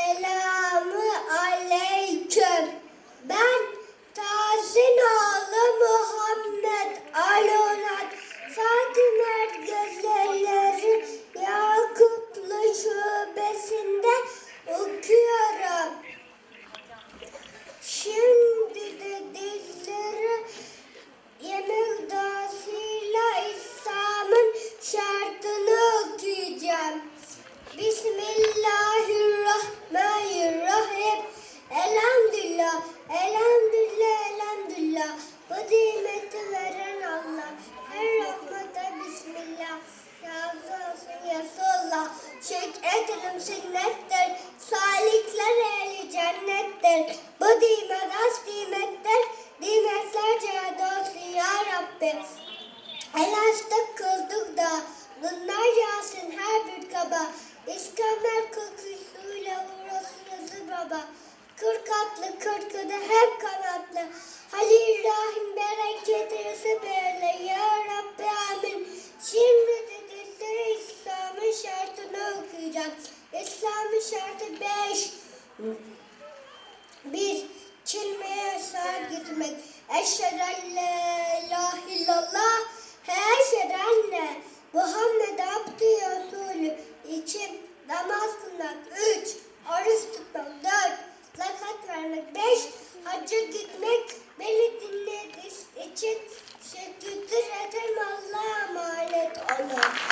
Selamı aleyküm. Ben nimeti veren Allah. Her rahmete bismillah. Razı olsun Resulullah. Şükrederim sünnettir. Salikler ehli cennettir. Bu nimet az nimettir. Nimetler cihad olsun ya Rabbi. El açtık kıldık da bunlar yağsın her bir kaba. İskender kokusuyla uğrasın baba. Kırk atlı kırkıda hep kanatlı. Bir, çilmeye yasağa gitmek. Eşhedü en la ilahe illallah. Eşhedü enne Muhammed Abdü Resulü. İçim, namaz kılmak. Üç, oruç tutmak. Dört, zakat vermek. Beş, hacca gitmek. Beni dinlediğiniz için teşekkür ederim. Allah'a emanet olun.